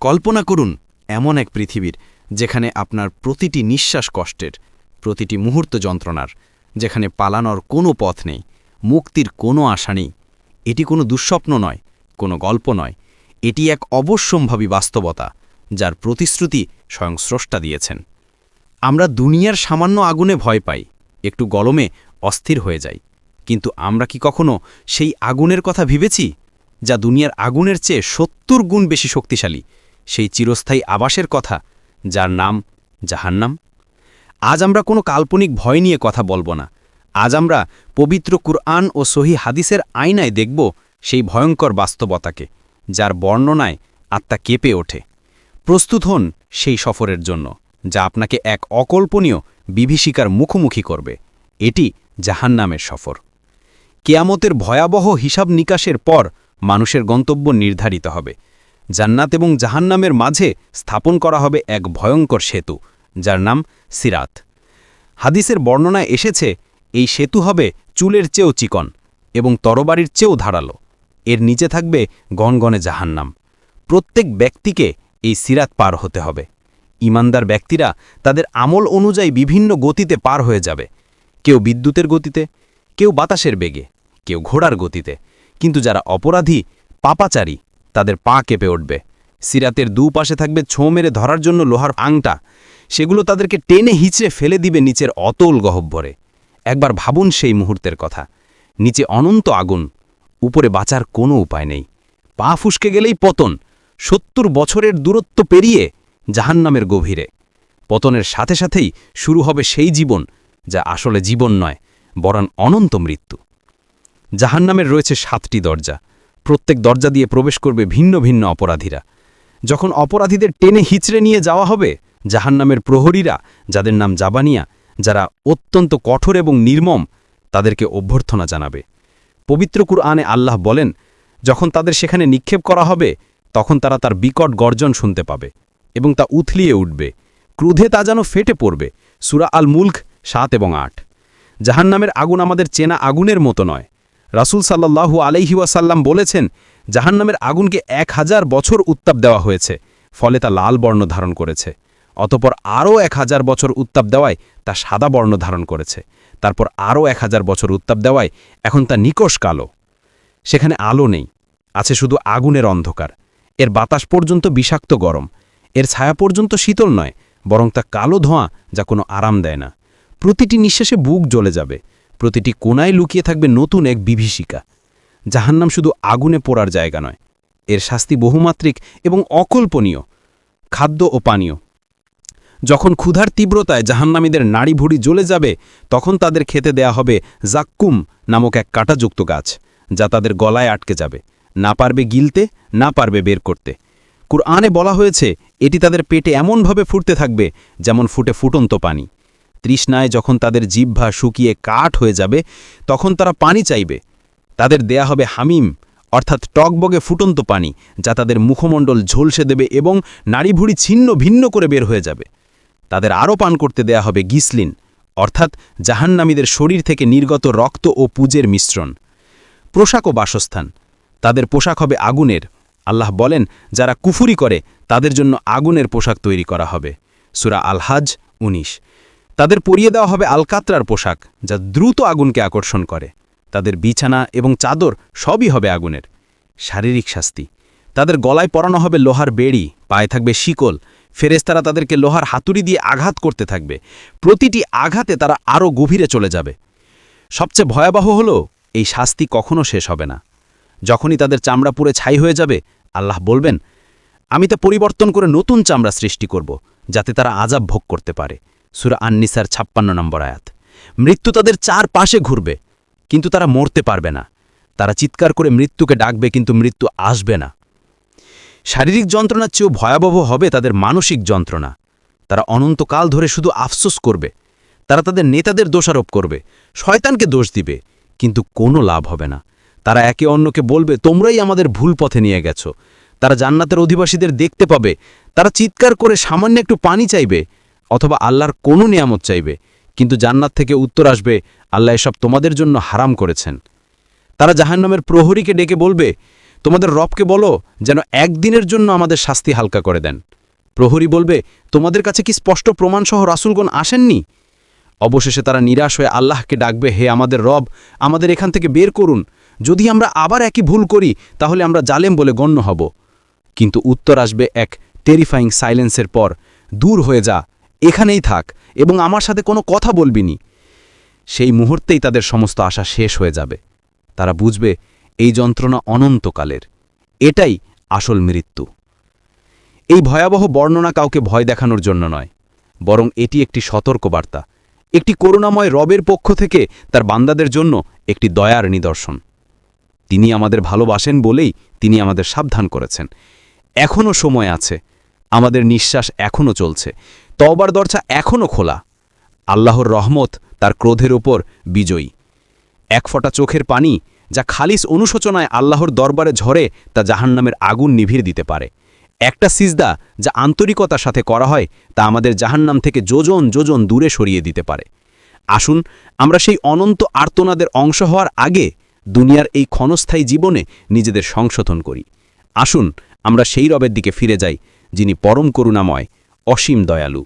কল্পনা করুন, এমন এক পৃথিবীর, যেখানে আপনার প্রতিটি নিঃশ্বাস কষ্টের, প্রতিটি মুহূর্ত যন্ত্রণার, যেখানে পালানোর কোনো পথ নেই, মুক্তির কোনো আশা নেই। এটি কোনো দুঃস্বপ্ন নয়, কোনো গল্প নয়। এটি এক অবশ্যম্ভাবী বাস্তবতা, যার প্রতিশ্রুতি স্বয়ং স্রষ্টা দিয়েছেন। আমরা দুনিয়ার সামান্য আগুনে ভয় পাই, একটু গলমে অস্থির হয়ে যাই। কিন্তু আমরা কি কখনো সেই আগুনের কথা ভেবেছি, যা দুনিয়ার আগুনের চেয়ে সত্তর গুণ বেশি শক্তিশালী সেই চিরস্থায়ী আবাসের কথা, যার নাম জাহান্নাম। আজ আমরা কোনো কাল্পনিক ভয় নিয়ে কথা বলব না। আজ আমরা পবিত্র কুরআন ও সহি হাদিসের আয়নায় দেখব সেই ভয়ঙ্কর বাস্তবতাকে, যার বর্ণনায় আত্মা কেঁপে ওঠে। প্রস্তুত হন সেই সফরের জন্য, যা আপনাকে এক অকল্পনীয় বিভীষিকার মুখোমুখি করবে। এটি জাহান্নামের সফর। কেয়ামতের ভয়াবহ হিসাব নিকাশের পর মানুষের গন্তব্য নির্ধারিত হবে। জান্নাত এবং জাহান্নামের মাঝে স্থাপন করা হবে এক ভয়ঙ্কর সেতু, যার নাম সিরাত। হাদিসের বর্ণনায় এসেছে, এই সেতু হবে চুলের চেয়েও চিকন এবং তরবারির চেয়েও ধারালো। এর নিচে থাকবে গনগনে জাহান্নাম। প্রত্যেক ব্যক্তিকে এই সিরাত পার হতে হবে। ইমানদার ব্যক্তিরা তাদের আমল অনুযায়ী বিভিন্ন গতিতে পার হয়ে যাবে। কেউ বিদ্যুতের গতিতে, কেউ বাতাসের বেগে, কেউ ঘোড়ার গতিতে। কিন্তু যারা অপরাধী, পাপাচারী তাদের পা কেঁপে উঠবে। সিরাতের দুপাশে থাকবে ছোঁ মেরে ধরার জন্য লোহার আংটা। সেগুলো তাদেরকে টেনে হিচড়ে ফেলে দিবে নিচের অতল গহব্বরে। একবার ভাবুন সেই মুহূর্তের কথা। নিচে অনন্ত আগুন, উপরে বাঁচার কোনো উপায় নেই। পা ফুসকে গেলেই পতন, সত্তর বছরের দূরত্ব পেরিয়ে জাহান্নামের গভীরে। পতনের সাথে সাথেই শুরু হবে সেই জীবন, যা আসলে জীবন নয়, বরং অনন্ত মৃত্যু। জাহান্নামের রয়েছে সাতটি দরজা। প্রত্যেক দরজা দিয়ে প্রবেশ করবে ভিন্ন ভিন্ন অপরাধীরা। যখন অপরাধীদের টেনে হিচড়ে নিয়ে যাওয়া হবে, জাহান্নামের প্রহরীরা, যাদের নাম জাবানিয়া, যারা অত্যন্ত কঠোর এবং নির্মম, তাদেরকে অভ্যর্থনা জানাবে। পবিত্র কুরআনে আল্লাহ বলেন, যখন তাদের সেখানে নিক্ষেপ করা হবে, তখন তারা তার বিকট গর্জন শুনতে পাবে এবং তা উথলিয়ে উঠবে। ক্রুধে তা যেন ফেটে পড়বে। সুরা আল মুলক সাত এবং আট। জাহান্নামের আগুন আমাদের চেনা আগুনের মতো নয়। রাসুল সাল্লাহু আলাইহিওয়াসাল্লাম বলেছেন, জাহান্নামের আগুনকে এক হাজার বছর উত্তাপ দেওয়া হয়েছে, ফলে তা লাল বর্ণ ধারণ করেছে। অতপর আরও এক হাজার বছর উত্তাপ দেওয়ায় তা সাদা বর্ণ ধারণ করেছে। তারপর আরও এক হাজার বছর উত্তাপ দেওয়ায় এখন তা নিকষ কালো। সেখানে আলো নেই, আছে শুধু আগুনের অন্ধকার। এর বাতাস পর্যন্ত বিষাক্ত গরম, এর ছায়া পর্যন্ত শীতল নয়, বরং তা কালো ধোঁয়া যা কোনো আরাম দেয় না। প্রতিটি নিঃশ্বাসে বুক জ্বলে যাবে প্রতিটি কোনায় লুকিয়ে থাকবে নতুন এক বিভীষিকা। জাহান্নাম শুধু আগুনে পোড়ার জায়গা নয়, এর শাস্তি বহুমাত্রিক এবং অকল্পনীয়, খাদ্য ও পানীয়। যখন ক্ষুধার তীব্রতায় জাহান্নামীদের নাড়ি ভুড়ি জ্বলে যাবে, তখন তাদের খেতে দেয়া হবে জাক্কুম নামক এক কাঁটাযুক্ত গাছ, যা তাদের গলায় আটকে যাবে। না পারবে গিলতে, না পারবে বের করতে। কুরআনে বলা হয়েছে, এটি তাদের পেটে এমনভাবে ফুটতে থাকবে, যেমন ফুটে ফুটন্ত পানি। তৃষ্ণায় যখন তাদের জিহ্বা শুকিয়ে কাঠ হয়ে যাবে, তখন তারা পানি চাইবে। তাদের দেয়া হবে হামিম, অর্থাৎ টকবগে ফুটন্ত পানি, যা তাদের মুখমণ্ডল ঝলসে দেবে এবং নাড়িভুড়ি ছিন্ন ভিন্ন করে বের হয়ে যাবে। তাদের আরও পান করতে দেয়া হবে গিসলিন, অর্থাৎ জাহান্নামীদের শরীর থেকে নির্গত রক্ত ও পুজের মিশ্রণ। পোশাক ও বাসস্থান, তাদের পোশাক হবে আগুনের। আল্লাহ বলেন, যারা কুফুরি করে, তাদের জন্য আগুনের পোশাক তৈরি করা হবে। সুরা আলহাজ ১৯ তাদের পরিয়ে দেওয়া হবে আলকাত্রার পোশাক, যা দ্রুত আগুনকে আকর্ষণ করে। তাদের বিছানা এবং চাদর সবই হবে আগুনের। শারীরিক শাস্তি। তাদের গলায় পরানো হবে লোহার বেড়ি, পায়ে থাকবে শিকল। ফেরেস্তারা তাদেরকে লোহার হাতুড়ি দিয়ে আঘাত করতে থাকবে। প্রতিটি আঘাতে তারা আরও গভীরে চলে যাবে। সবচেয়ে ভয়াবহ হল, এই শাস্তি কখনো শেষ হবে না। যখনই তাদের চামড়া পুরে ছাই হয়ে যাবে, আল্লাহ বলবেন, আমি তা পরিবর্তন করে নতুন চামড়া সৃষ্টি করব, যাতে তারা আজাব ভোগ করতে পারে। সুরা আন্নিসার ছাপ্পান্ন নম্বর আয়াত। মৃত্যু তাদের চার পাশে ঘুরবে, কিন্তু তারা মরতে পারবে না। তারা চিৎকার করে মৃত্যুকে ডাকবে, কিন্তু মৃত্যু আসবে না। শারীরিক যন্ত্রণার চেয়েও ভয়াবহ হবে তাদের মানসিক যন্ত্রণা। তারা অনন্তকাল ধরে শুধু আফসোস করবে। তারা তাদের নেতাদের দোষারোপ করবে, শয়তানকে দোষ দিবে, কিন্তু কোনো লাভ হবে না। তারা একে অন্যকে বলবে, তোমরাই আমাদের ভুল পথে নিয়ে গেছ। তারা জান্নাতের অধিবাসীদের দেখতে পাবে। তারা চিৎকার করে সামান্য একটু পানি চাইবে অথবা আল্লাহর কোনো নিয়ামত চাইবে, কিন্তু জান্নাত থেকে উত্তর আসবে, আল্লাহ এসব তোমাদের জন্য হারাম করেছেন। তারা জাহান্নামের প্রহরীকে ডেকে বলবে, তোমাদের রবকে বলো, যেন একদিনের জন্য আমাদের শাস্তি হালকা করে দেন। প্রহরী বলবে, তোমাদের কাছে কি স্পষ্ট প্রমাণসহ রাসুলগণ আসেননি? অবশেষে তারা নিরাশ হয়ে আল্লাহকে ডাকবে, হে আমাদের রব, আমাদের এখান থেকে বের করুন। যদি আমরা আবার একই ভুল করি, তাহলে আমরা জালেম বলে গণ্য হব। কিন্তু উত্তর আসবে এক টেরিফাইং সাইলেন্সের পর, দূর হয়ে যা এখানেই থাক এবং আমার সাথে কোনো কথা বলবিনি। সেই মুহূর্তেই তাদের সমস্ত আশা শেষ হয়ে যাবে। তারা বুঝবে এই যন্ত্রণা অনন্তকালের। এটাই আসল মৃত্যু। এই ভয়াবহ বর্ণনা কাউকে ভয় দেখানোর জন্য নয়, বরং এটি একটি সতর্কবার্তা, একটি করুণাময় রবের পক্ষ থেকে তার বান্দাদের জন্য একটি দয়ার নিদর্শন। তিনি আমাদের ভালোবাসেন বলেই তিনি আমাদের সাবধান করেছেন। এখনও সময় আছে। আমাদের নিঃশ্বাস এখনও চলছে। তবার দরজা এখনও খোলা। আল্লাহর রহমত তার ক্রোধের ওপর বিজয়ী। এক ফোঁটা চোখের পানি যা খালিস অনুশোচনায় আল্লাহর দরবারে ঝরে তা জাহান্নামের আগুন নিভিয়ে দিতে পারে। একটা সিজদা যা আন্তরিকতার সাথে করা হয় তা আমাদের জাহান্নাম থেকে যোজন যোজন দূরে সরিয়ে দিতে পারে। আসুন, আমরা সেই অনন্ত আর্তনাদের অংশ হওয়ার আগে দুনিয়ার এই ক্ষণস্থায়ী জীবনে নিজেদের সংশোধন করি। আসুন, আমরা সেই রবের দিকে ফিরে যাই যিনি পরম করুণাময় অসীম দয়ালু।